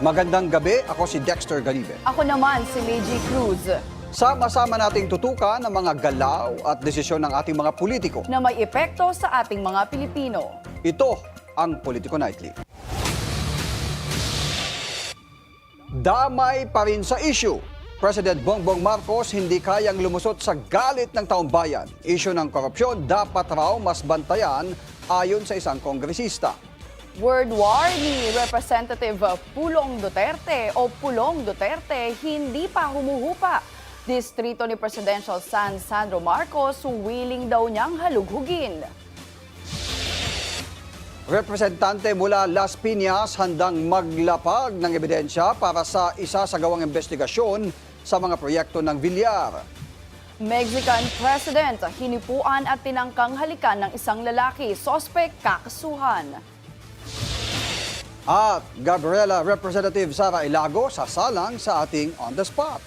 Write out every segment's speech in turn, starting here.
Magandang gabi, ako si Dexter Galibe. Ako naman si Meiji Cruz Sama-sama nating tutukan ang mga galaw at desisyon ng ating mga politiko. na may epekto sa ating mga Pilipino. Ito ang Politico Nightly. Damay pa rin sa issue. President Bongbong Marcos hindi kayang lumusot sa galit ng taong bayan. Issue ng korupsyon dapat raw mas bantayan ayon sa isang kongresista. Word war ni Representative Pulong Duterte o Pulong Duterte hindi pa humuhupa. Distrito ni Presidential San Sandro Marcos willing daw niyang halughugin. Representante mula Las Piñas handang maglapag ng ebidensya para sa isa sa gawang investigasyon sa mga proyekto ng Villar. Mexican President, hinipuan at tinangkang halikan ng isang lalaki, sospek kakasuhan. At Gabriela Representative Sara Ilago sasalang sa ating On The Spot.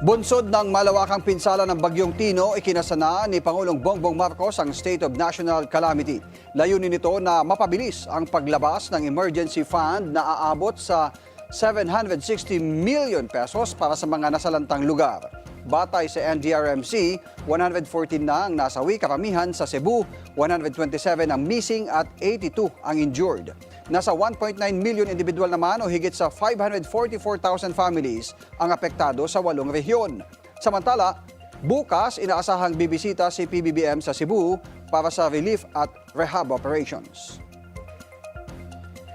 Bunsod ng malawakang pinsala ng Bagyong Tino, ikinasana ni Pangulong Bongbong Marcos ang State of National Calamity. Layunin nito na mapabilis ang paglabas ng emergency fund na aabot sa 760 million pesos para sa mga nasalantang lugar. Batay sa NDRMC, 114 na ang nasawi, karamihan sa Cebu, 127 ang missing at 82 ang injured. Nasa 1.9 million individual naman o higit sa 544,000 families ang apektado sa walong rehiyon. Samantala, bukas inaasahang bibisita si PBBM sa Cebu para sa relief at rehab operations.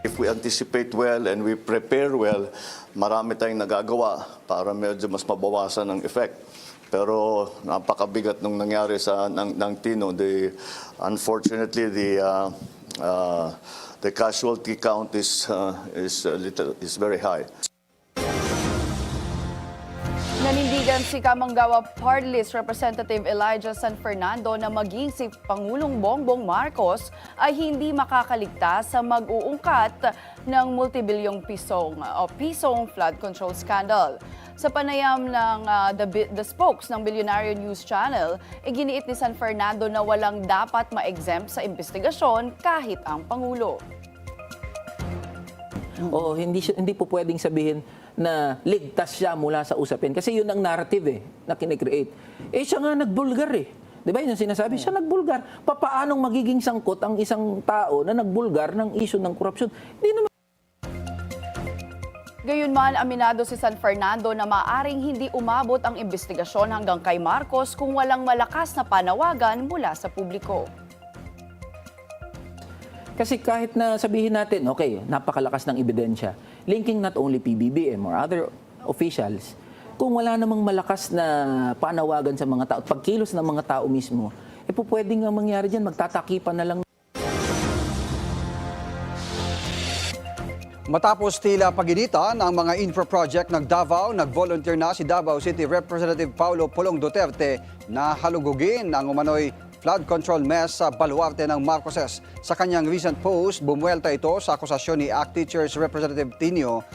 If we anticipate well and we prepare well, marami tayong nagagawa para medyo mas mabawasan ang effect. Pero napakabigat nung nangyari sa ng, ng Tino. The, unfortunately, the uh, uh, the casualty count is uh, is a little is very high. Si Kamanggawa Party List Representative Elijah San Fernando na maging si Pangulong Bongbong Marcos ay hindi makakaligtas sa mag-uungkat ng multibilyong pisong o pisong flood control scandal. Sa panayam ng ah, the, the spokes ng Billionaire News Channel, iginiit ni San Fernando na walang dapat ma-exempt sa investigasyon kahit ang Pangulo. O hindi hindi po pwedeng sabihin na ligtas siya mula sa usapin kasi yun ang narrative eh na kinikreate. Eh siya nga nagbulgar eh. 'Di ba? Yun ang sinasabi, siya nagbulgar. Papaanong magiging sangkot ang isang tao na nagbulgar ng issue ng korupsyon? Hindi naman Gayunman, aminado si San Fernando na maaring hindi umabot ang investigasyon hanggang kay Marcos kung walang malakas na panawagan mula sa publiko. Kasi kahit na sabihin natin, okay, napakalakas ng ebidensya, linking not only PBBM or other officials, kung wala namang malakas na panawagan sa mga tao, at pagkilos ng mga tao mismo, eh po pwedeng nga mangyari dyan, magtatakipan na lang. Matapos tila paginitan ang mga infra project ng Davao, nag-volunteer na si Davao City Representative Paulo Pulong Duterte na halugugin ang umano'y flood control mess sa baluarte ng Marcoses. Sa kanyang recent post, bumuelta ito sa akusasyon ni ACT Teachers Representative Tinio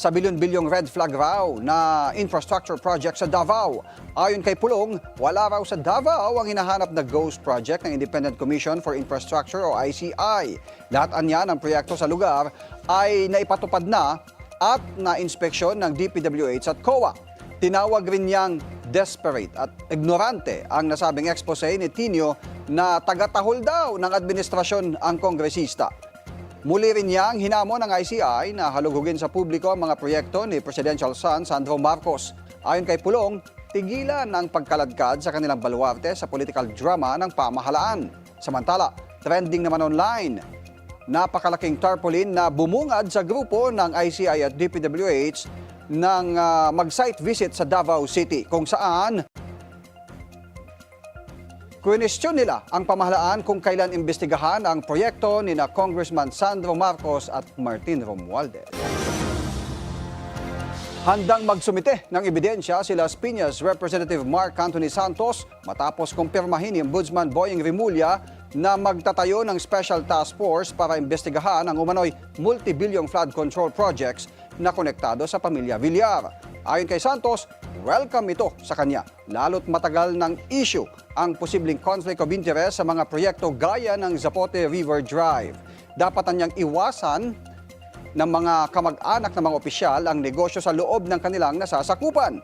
sa bilyon-bilyong red flag raw na infrastructure project sa Davao. Ayon kay Pulong, wala raw sa Davao ang hinahanap na ghost project ng Independent Commission for Infrastructure o ICI. Lahat anya ng proyekto sa lugar ay naipatupad na at na-inspeksyon ng DPWH at COA. Tinawag rin niyang desperate at ignorante ang nasabing expose ni Tinio na tagatahol daw ng administrasyon ang kongresista. Muli rin niyang hinamon ng ICI na halugugin sa publiko ang mga proyekto ni Presidential son Sandro Marcos. Ayon kay Pulong, tigilan ang pagkaladkad sa kanilang baluarte sa political drama ng pamahalaan. Samantala, trending naman online, napakalaking tarpaulin na bumungad sa grupo ng ICI at DPWH ng ah, mag-site visit sa Davao City kung saan Question nila ang pamahalaan kung kailan imbestigahan ang proyekto ni na Congressman Sandro Marcos at Martin Romualdez. Handang magsumite ng ebidensya si Las Piñas Representative Mark Anthony Santos matapos kumpirmahin ni Ombudsman Boying Rimulya na magtatayo ng Special Task Force para imbestigahan ang umano'y multibilyong flood control projects na konektado sa pamilya Villar. Ayon kay Santos, welcome ito sa kanya, lalo't matagal ng issue ang posibleng conflict of interest sa mga proyekto gaya ng Zapote River Drive. dapat niyang iwasan ng mga kamag-anak ng mga opisyal ang negosyo sa loob ng kanilang nasasakupan.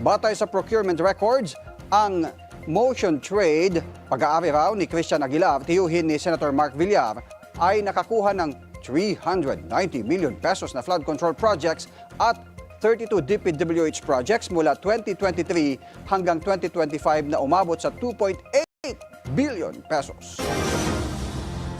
Batay sa procurement records, ang motion trade, pag-aari raw ni Christian Aguilar, tiyuhin ni Senator Mark Villar, ay nakakuha ng 390 million pesos na flood control projects at 32 DPWH projects mula 2023 hanggang 2025 na umabot sa 2.8 billion pesos.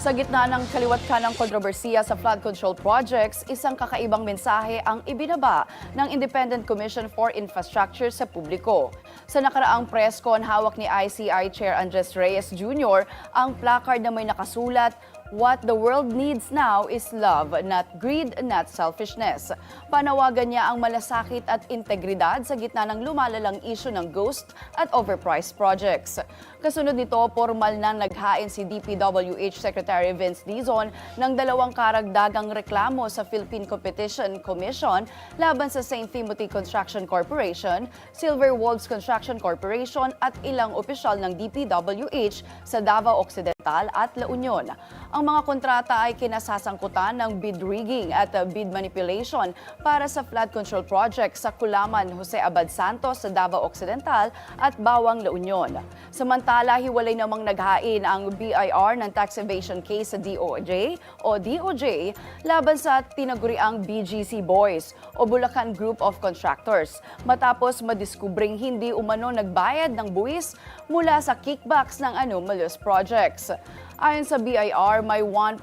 Sa gitna ng kaliwat ka ng kontrobersiya sa flood control projects, isang kakaibang mensahe ang ibinaba ng Independent Commission for Infrastructure sa publiko. Sa nakaraang press con, hawak ni ICI Chair Andres Reyes Jr. ang placard na may nakasulat, What the world needs now is love, not greed, not selfishness. Panawagan niya ang malasakit at integridad sa gitna ng lumalalang isyu ng ghost at overpriced projects. Kasunod nito, formal na naghain si DPWH Secretary Vince Dizon ng dalawang karagdagang reklamo sa Philippine Competition Commission laban sa St. Timothy Construction Corporation, Silver Wolves Construction Corporation at ilang opisyal ng DPWH sa Davao Occidental at La Union. Ang mga kontrata ay kinasasangkutan ng bid rigging at bid manipulation para sa flood control project sa Kulaman, Jose Abad Santos sa Davao Occidental at Bawang La Union. Samantala, hiwalay namang naghain ang BIR ng tax evasion case sa DOJ o DOJ laban sa tinaguriang BGC Boys o Bulacan Group of Contractors matapos madiskubring hindi umano nagbayad ng buwis mula sa kickbacks ng anomalous projects. Ayon sa BIR, may 1.6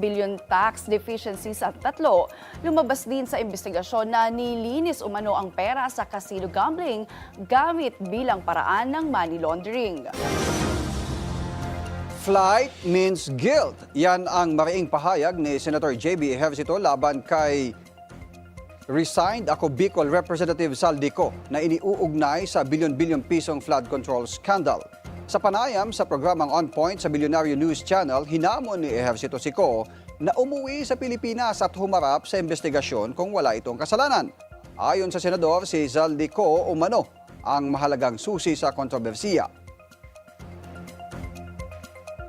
billion tax deficiencies at tatlo. Lumabas din sa investigasyon na nilinis umano ang pera sa casino gambling gamit bilang paraan ng money laundering. Flight means guilt. Yan ang mariing pahayag ni Senator JB Ejercito laban kay resigned ako Bicol Representative Saldico na iniuugnay sa bilyon-bilyon pisong flood control scandal. Sa panayam sa programang On Point sa Billionaire News Channel, hinamon ni Ejercito Sico na umuwi sa Pilipinas at humarap sa investigasyon kung wala itong kasalanan. Ayon sa senador, si Zaldico umano ang mahalagang susi sa kontrobersiya.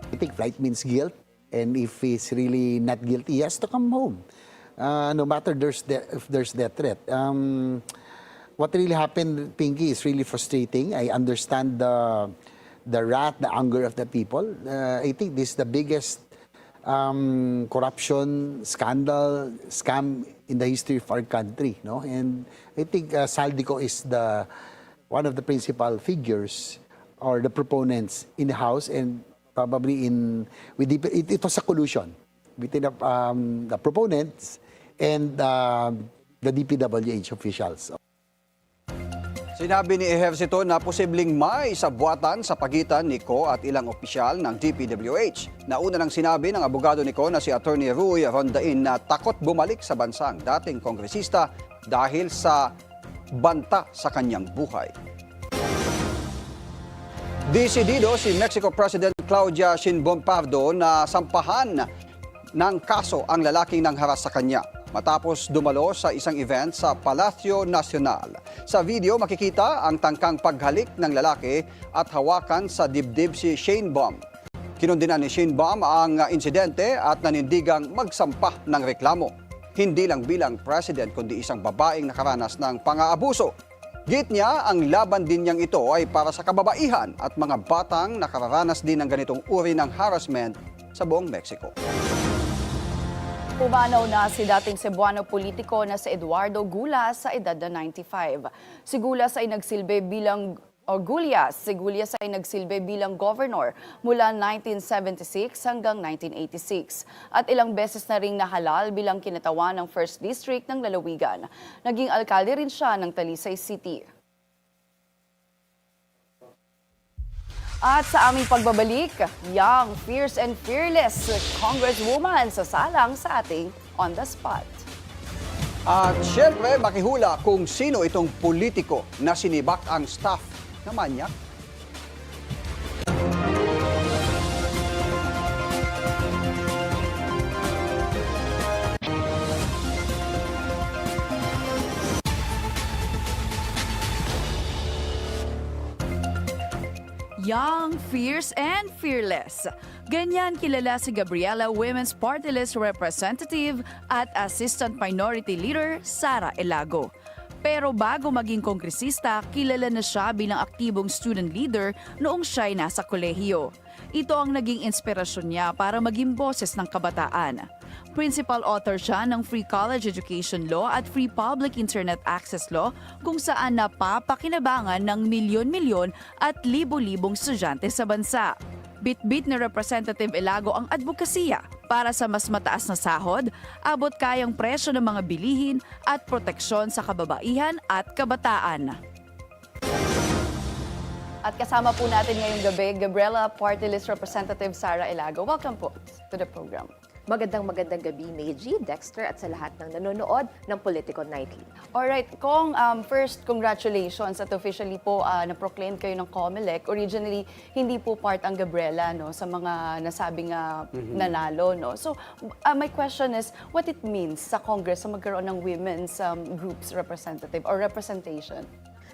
I think flight means guilt, and if he's really not guilty, he has to come home. Uh, no matter there's if there's death threat. Um, what really happened, Pinky, is really frustrating. I understand the the wrath, the anger of the people. Uh, I think this is the biggest um, corruption scandal scam in the history of our country. No, and I think uh, Saldico is the one of the principal figures or the proponents in the House and probably in with the, it, it was a collusion between the, um, the proponents and uh, the DPWH officials. Sinabi ni Ejercito na posibleng may sabwatan sa pagitan ni Ko at ilang opisyal ng DPWH. Nauna nang sinabi ng abogado ni Ko na si Attorney Rui Rondain na takot bumalik sa bansang dating kongresista dahil sa banta sa kanyang buhay. Desidido si Mexico President Claudia Sheinbaum Pardo na sampahan ng kaso ang lalaking nang haras sa kanya matapos dumalo sa isang event sa Palacio Nacional. Sa video makikita ang tangkang paghalik ng lalaki at hawakan sa dibdib si Sheinbaum. Kinundinan ni Sheinbaum ang insidente at nanindigang magsampa ng reklamo. Hindi lang bilang president kundi isang babaeng nakaranas ng pang-aabuso. Git niya, ang laban din niyang ito ay para sa kababaihan at mga batang nakararanas din ng ganitong uri ng harassment sa buong Mexico. Pumanaw na si dating Cebuano politiko na si Eduardo Gulas sa edad na 95. Si Gulas ay nagsilbi bilang o Gulyas, si Gulyas ay nagsilbi bilang governor mula 1976 hanggang 1986 at ilang beses na ring nahalal bilang kinatawan ng First District ng Lalawigan. Naging alkalde rin siya ng Talisay City. At sa aming pagbabalik, young, fierce and fearless Congresswoman sa salang sa ating On the Spot. At syempre, makihula kung sino itong politiko na sinibak ang staff na manyak. Young, fierce, and fearless. Ganyan kilala si Gabriela Women's Party List Representative at Assistant Minority Leader Sara Elago. Pero bago maging kongresista, kilala na siya bilang aktibong student leader noong siya'y nasa kolehiyo. Ito ang naging inspirasyon niya para maging boses ng kabataan. Principal author siya ng Free College Education Law at Free Public Internet Access Law kung saan napapakinabangan ng milyon-milyon at libo-libong estudyante sa bansa. Bit-bit ni Representative Elago ang advokasya para sa mas mataas na sahod, abot kayang presyo ng mga bilihin at proteksyon sa kababaihan at kabataan. At kasama po natin ngayong gabi, Gabriela Party List Representative Sara Elago. Welcome po to the program. Magandang magandang gabi, Meiji, Dexter at sa lahat ng nanonood ng Political Nightly. Alright, Kong, um, first, congratulations at officially po uh, na-proclaim kayo ng COMELEC. Originally, hindi po part ang Gabriela no, sa mga nasabing uh, nanalo. No? So, uh, my question is, what it means sa Congress sa magkaroon ng women's um, groups representative or representation?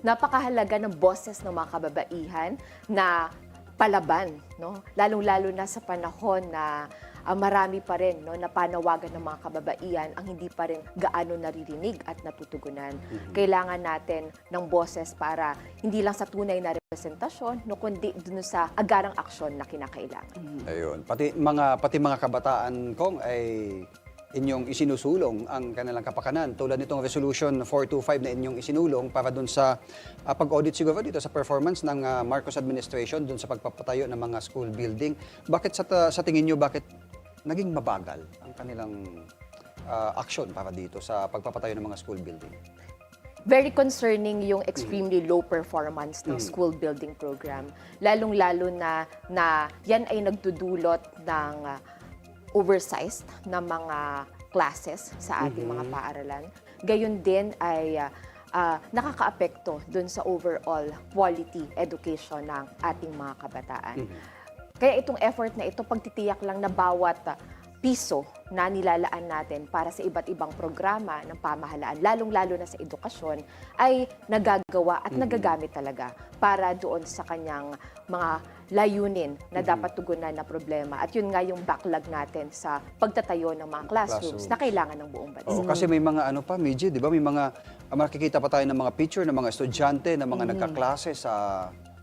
Napakahalaga ng boses ng mga kababaihan na palaban, no? Lalong-lalo na sa panahon na ah, marami pa rin no, na panawagan ng mga kababaihan ang hindi pa rin gaano naririnig at natutugunan. Kailangan natin ng boses para hindi lang sa tunay na representasyon, no, kundi dun sa agarang aksyon na kinakailangan. Ayun. Pati mga pati mga kabataan kong ay inyong isinusulong ang kanilang kapakanan tulad nitong resolution 425 na inyong isinulong para dun sa ah, pag-audit siguro dito sa performance ng ah, Marcos administration dun sa pagpapatayo ng mga school building. Bakit sa sa tingin niyo bakit naging mabagal ang kanilang ah, aksyon para dito sa pagpapatayo ng mga school building? very concerning yung extremely low performance ng school building program. Lalong-lalo na na yan ay nagdudulot ng uh, oversized na mga classes sa ating mga paaralan. Gayon din ay uh, uh, nakakaapekto dun sa overall quality education ng ating mga kabataan. Kaya itong effort na ito, pagtitiyak lang na bawat uh, piso na nilalaan natin para sa iba't ibang programa ng pamahalaan, lalong-lalo na sa edukasyon, ay nagagawa at nagagamit talaga para doon sa kanyang mga layunin na dapat tugunan na problema. At yun nga yung backlog natin sa pagtatayo ng mga classrooms, Classrooms. na kailangan ng buong bansa. Oo, kasi may mga ano pa, Meiji, di ba? May mga, ah, makikita pa tayo ng mga picture ng mga estudyante na mga nagkaklase sa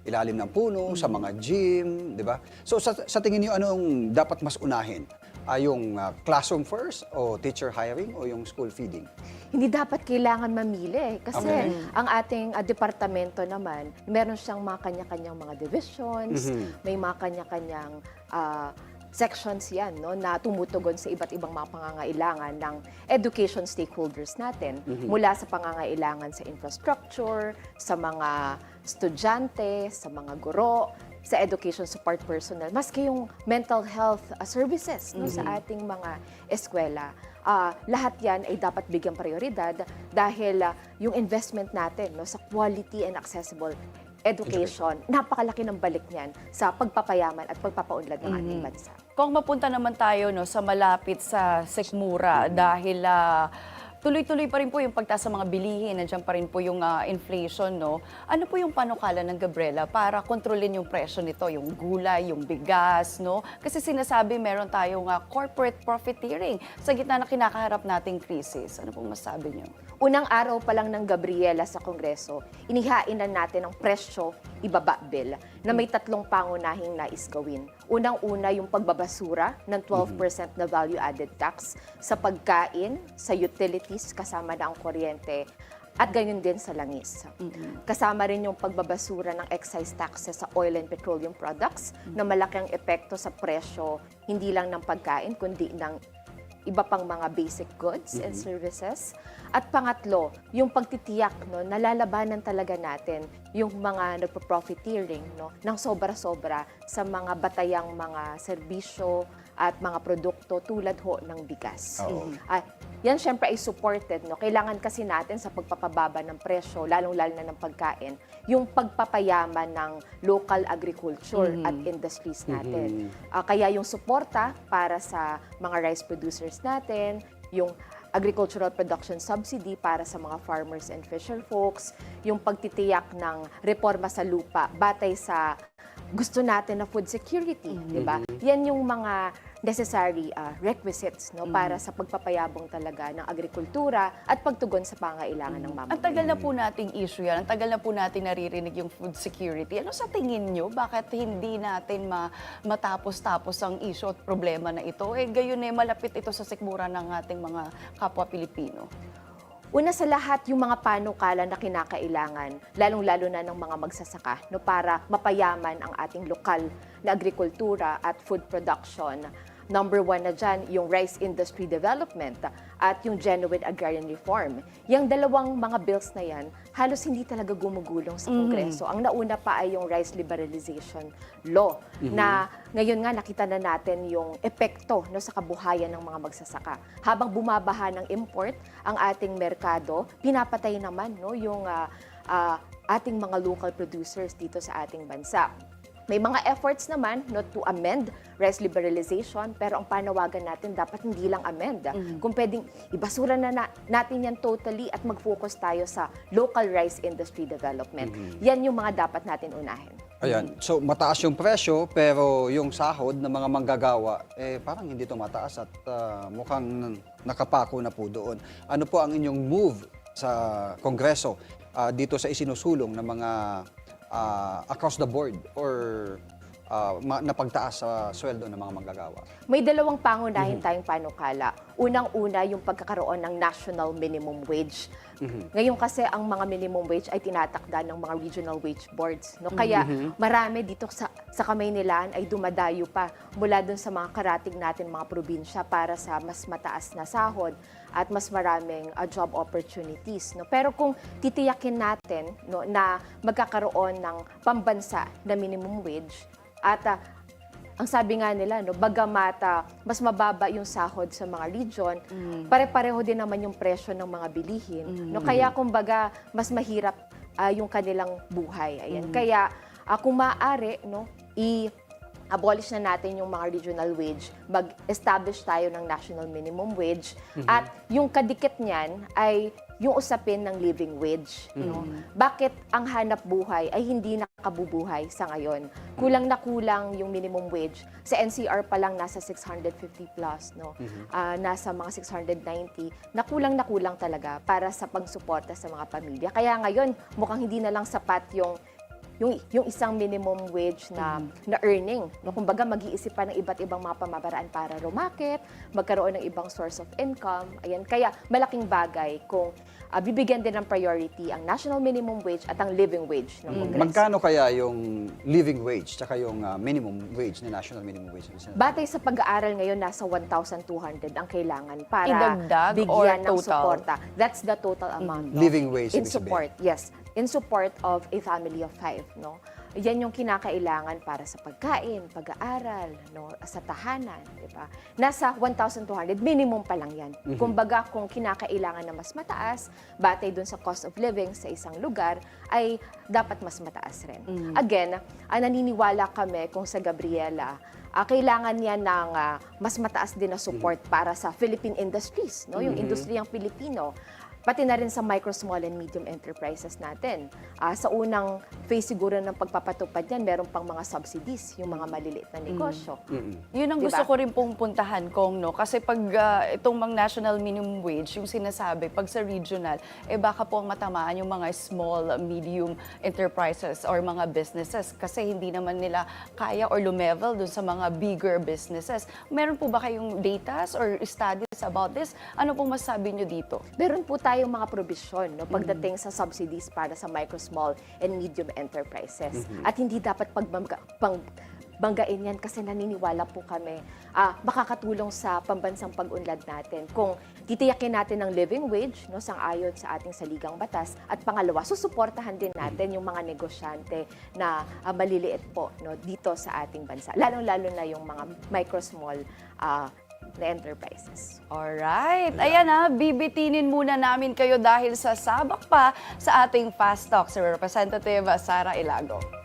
ilalim ng puno, sa mga gym, di ba? So sa, sa tingin niyo, anong dapat mas unahin? Ay yung ah, classroom first o teacher hiring o yung school feeding? hindi dapat kailangan mamili. eh. Kasi Okay. ang ating ah, departamento naman, meron siyang mga kanya-kanyang mga divisions, may mga kanya-kanyang ah, sections yan no, na tumutugon sa iba't ibang mga pangangailangan ng education stakeholders natin. Mula sa pangangailangan sa infrastructure, sa mga estudyante, sa mga guro, sa education support personnel, maski yung mental health uh, services no, sa ating mga eskwela. Ah, lahat yan ay dapat bigyang prioridad dahil ah, yung investment natin no, sa quality and accessible education, napakalaki ng balik niyan sa pagpapayaman at pagpapaunlad ng ating bansa. Kung mapunta naman tayo no, sa malapit sa Sekmura dahil ah, tuloy-tuloy pa rin po yung pagtaas sa mga bilihin, nandiyan pa rin po yung ah, inflation, no? Ano po yung panukala ng Gabriela para kontrolin yung presyo nito, yung gulay, yung bigas, no? Kasi sinasabi meron tayong ah, corporate profiteering sa gitna na kinakaharap nating krisis. Ano pong masabi niyo? Unang araw pa lang ng Gabriela sa Kongreso, inihain na natin ang presyo ibaba bill na may tatlong pangunahing nais gawin. Unang-una yung pagbabasura ng 12% na value-added tax sa pagkain, sa utilities kasama na ang kuryente, at ganyan din sa langis. Kasama rin yung pagbabasura ng excise taxes sa oil and petroleum products na malaking epekto sa presyo hindi lang ng pagkain kundi ng iba pang mga basic goods and services. At pangatlo, yung pagtitiyak no, nalalabanan talaga natin yung mga nagpo-profiteering no, ng sobra-sobra sa mga batayang mga serbisyo at mga produkto tulad ho ng bigas. Oo. Ah, yan syempre ay supported. No? Kailangan kasi natin sa pagpapababa ng presyo, lalong-lalo na ng pagkain, yung pagpapayaman ng local agriculture at industries natin. Ah, kaya yung suporta para sa mga rice producers natin, yung agricultural production subsidy para sa mga farmers and fisher folks, yung pagtitiyak ng reforma sa lupa batay sa gusto natin na food security, di ba? Yan yung mga necessary ah, requisites no para sa pagpapayabong talaga ng agrikultura at pagtugon sa pangailangan ng Ang mamamayan. tagal na po nating issue yan. Ang tagal na po natin naririnig yung food security. Ano sa tingin nyo? Bakit hindi natin ma matapos-tapos ang issue at problema na ito? Eh, gayon eh, malapit ito sa sikmura ng ating mga kapwa Pilipino. Una sa lahat, yung mga panukala na kinakailangan, lalong-lalo na ng mga magsasaka, no, para mapayaman ang ating lokal na agrikultura at food production. Number one na dyan, yung rice industry development at yung genuine agrarian reform. Yung dalawang mga bills na yan, halos hindi talaga gumugulong sa Kongreso. Ang nauna pa ay yung rice liberalization law na ngayon nga nakita na natin yung epekto no, sa kabuhayan ng mga magsasaka. Habang bumabaha ng import ang ating merkado, pinapatay naman no, yung ah, ah, ating mga local producers dito sa ating bansa. May mga efforts naman not to amend rice liberalization, pero ang panawagan natin dapat hindi lang amend. ah. Kung pwedeng ibasura na, na natin yan totally at mag-focus tayo sa local rice industry development. Yan yung mga dapat natin unahin. Ayan. So mataas yung presyo pero yung sahod ng mga manggagawa eh parang hindi tumataas at ah, mukhang nakapako na po doon. Ano po ang inyong move sa Kongreso ah, dito sa isinusulong ng mga ah, across the board or ma- napagtaas sa sweldo ng mga manggagawa? May dalawang pangunahin tayong panukala. Unang-una, yung pagkakaroon ng national minimum wage. Ngayon kasi ang mga minimum wage ay tinatakda ng mga regional wage boards. No? Kaya marami dito sa, sa Kamaynilaan ay dumadayo pa mula dun sa mga karating natin mga probinsya para sa mas mataas na sahod at mas maraming uh, job opportunities. No? Pero kung titiyakin natin no, na magkakaroon ng pambansa na minimum wage at uh, ang sabi nga nila, no, bagamat ah, mas mababa yung sahod sa mga region, pare-pareho din naman yung presyo ng mga bilihin. No, kaya kumbaga mas mahirap ah, yung kanilang buhay. Ayan. Kaya ah, kung maaari, no, i abolish na natin yung mga regional wage, mag-establish tayo ng national minimum wage, at yung kadikit niyan ay yung usapin ng living wage. No? Bakit ang hanap buhay ay hindi nakabubuhay sa ngayon? Kulang na kulang yung minimum wage. Sa NCR pa lang nasa 650 plus, no? Ah, nasa mga 690, na kulang na kulang talaga para sa pagsuporta sa mga pamilya. Kaya ngayon, mukhang hindi na lang sapat yung yung yung isang minimum wage na na earning. No, kumbaga mag-iisip pa ng iba't ibang mga pamamaraan para rumakit, magkaroon ng ibang source of income. Ayan, kaya malaking bagay kung ah, bibigyan din ng priority ang national minimum wage at ang living wage ng Kongreso. Magkano kaya yung living wage tsaka yung ah, minimum wage na national minimum wage? sinasabi? Batay sa pag-aaral ngayon, nasa 1,200 ang kailangan para Idagdag or bigyan ng total? suporta. That's the total amount. no? Living wage, In ibig support, yes. In support of a family of five. No? Yan yung kinakailangan para sa pagkain, pag-aaral, no? sa tahanan. Di ba? Nasa 1,200, minimum pa lang yan. Kumbaga, kung kinakailangan na mas mataas, batay dun sa cost of living sa isang lugar, ay dapat mas mataas rin. Again, ah, naniniwala kami kung sa Gabriela, ah, kailangan niya ng ah, mas mataas din na support para sa Philippine industries, no? yung industriyang Pilipino. Pati na rin sa micro, small, and medium enterprises natin. Ah, sa unang phase siguro ng pagpapatupad yan, meron pang mga subsidies, yung mga maliliit na negosyo. Yun ang Diba? gusto ko rin pong puntahan, Kong, no? Kasi pag ah, itong mga national minimum wage, yung sinasabi, pag sa regional, eh baka po ang matamaan yung mga small, medium enterprises or mga businesses kasi hindi naman nila kaya or lumevel dun sa mga bigger businesses. Meron po ba kayong data or studies about this? Ano pong masabi nyo dito? Meron po tayong mga probisyon no, pagdating sa subsidies para sa micro, small, and medium enterprises. At hindi dapat pagbangga, pang, banggain yan kasi naniniwala po kami ah, makakatulong sa pambansang pag-unlad natin. Kung titiyakin natin ng living wage no, sang ayon sa ating saligang batas. At pangalawa, susuportahan din natin yung mga negosyante na ah, maliliit po no, dito sa ating bansa. Lalong-lalo na yung mga micro, small ah, na enterprises. Alright. Ayan ha, bibitinin muna namin kayo dahil sa sabak pa sa ating Fast Talk si Representative Sara Ilago.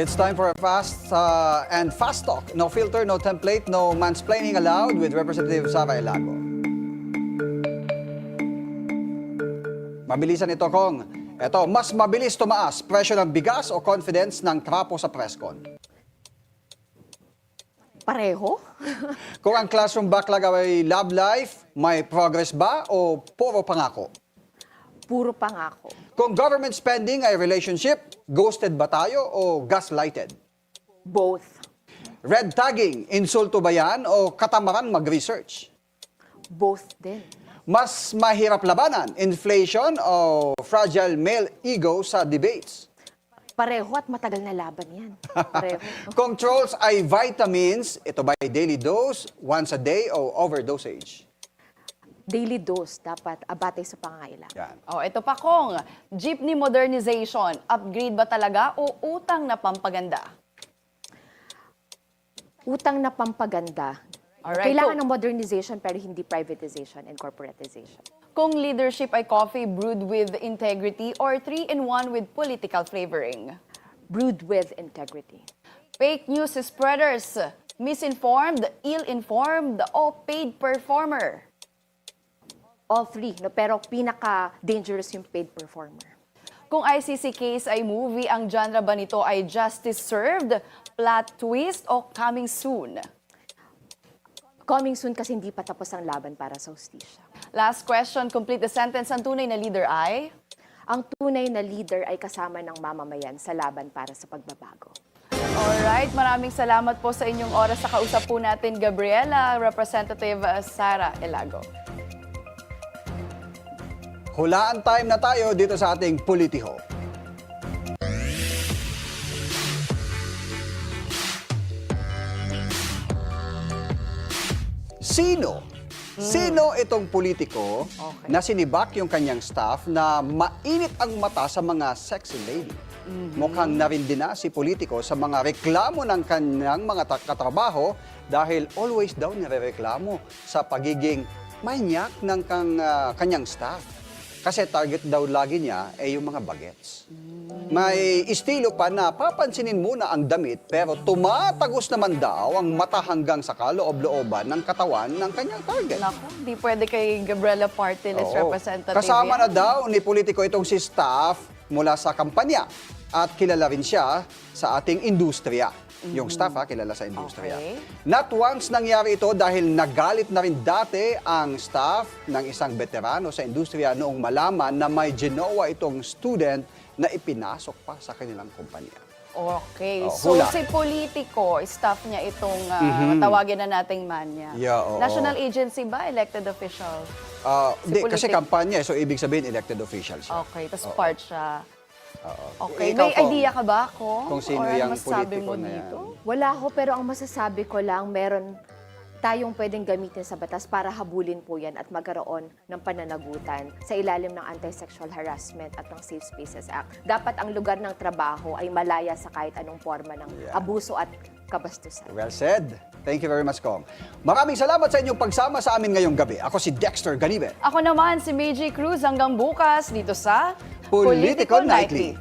It's time for a fast uh, and fast talk. No filter, no template, no mansplaining allowed with Representative Sara Elago. Mabilisan ito, Kong. Ito, mas mabilis tumaas presyo ng bigas o confidence ng trapo sa presscon. Pareho? Kung ang classroom backlog ay love life, may progress ba o puro pangako? Puro pangako. Kung government spending ay relationship, ghosted ba tayo o gaslighted? Both. Red tagging, insulto ba yan o katamaran mag-research? Both din. Mas mahirap labanan, inflation o fragile male ego sa debates? Pareho at matagal na laban yan. Pareho. Kung trolls ay vitamins, ito ba ay daily dose, once a day o overdosage? Daily dose dapat abate sa pangailangan. Yan. Oh, ito pa kong jeepney modernization, upgrade ba talaga o utang na pampaganda? Utang na pampaganda. Alright, Kailangan so- ng modernization pero hindi privatization and corporatization. Kung leadership ay coffee brewed with integrity or 3-in-1 with political flavoring? Brewed with integrity. Fake news spreaders, misinformed, ill-informed, o paid performer? All three, no? pero pinaka-dangerous yung paid performer. Kung ICC case ay movie, ang genre ba nito ay justice served, plot twist, o coming soon? Coming soon kasi hindi pa tapos ang laban para sa hustisya. Last question, complete the sentence. Ang tunay na leader ay? Ang tunay na leader ay kasama ng mamamayan sa laban para sa pagbabago. Alright, maraming salamat po sa inyong oras sa kausap po natin, Gabriela, Representative uh, Sara Elago. Hulaan time na tayo dito sa ating Politiho. Sino? Sino itong politiko Okay. na sinibak yung kanyang staff na mainit ang mata sa mga sexy lady? Mukhang narindi na si politiko sa mga reklamo ng kanyang mga katrabaho dahil always daw nirereklamo sa pagiging manyak ng kang, ah, kanyang staff. Kasi target daw lagi niya ay yung mga bagets. May estilo pa na papansinin muna ang damit pero tumatagos naman daw ang mata hanggang sa kaloob-looban ng katawan ng kanyang target. Naku, di pwede kay Gabriela Party List Oo. Representative. Kasama yan. na daw ni politiko itong si staff mula sa kampanya at kilala rin siya sa ating industriya. Yung staff ha, kilala sa industriya. Okay. Not once nangyari ito dahil nagalit na rin dati ang staff ng isang veterano sa industriya noong malaman na may ginawa itong student na ipinasok pa sa kanilang kumpanya. Okay, Oh, so hula. si politiko, staff niya itong uh, tawagin na nating manya. Mm-hmm. Yeah, oo. National agency ba? Elected official? Ah, Si di, kasi politik- kampanya, so ibig sabihin elected official siya. Okay, tapos part siya. Oo. Okay, Ikaw, may Kong, idea ka ba kung? Kung sino Or ano yung masasabi politiko mo na yan? dito? Wala ho, pero ang masasabi ko lang, meron tayong pwedeng gamitin sa batas para habulin po yan at magkaroon ng pananagutan sa ilalim ng Anti-Sexual Harassment at ng Safe Spaces Act. Dapat ang lugar ng trabaho ay malaya sa kahit anong forma ng Yeah. abuso at kabastusan. Well said. Thank you very much, Kong. Maraming salamat sa inyong pagsama sa amin ngayong gabi. Ako si Dexter Ganibe. Ako naman si Meiji Cruz hanggang bukas dito sa Political Nightly.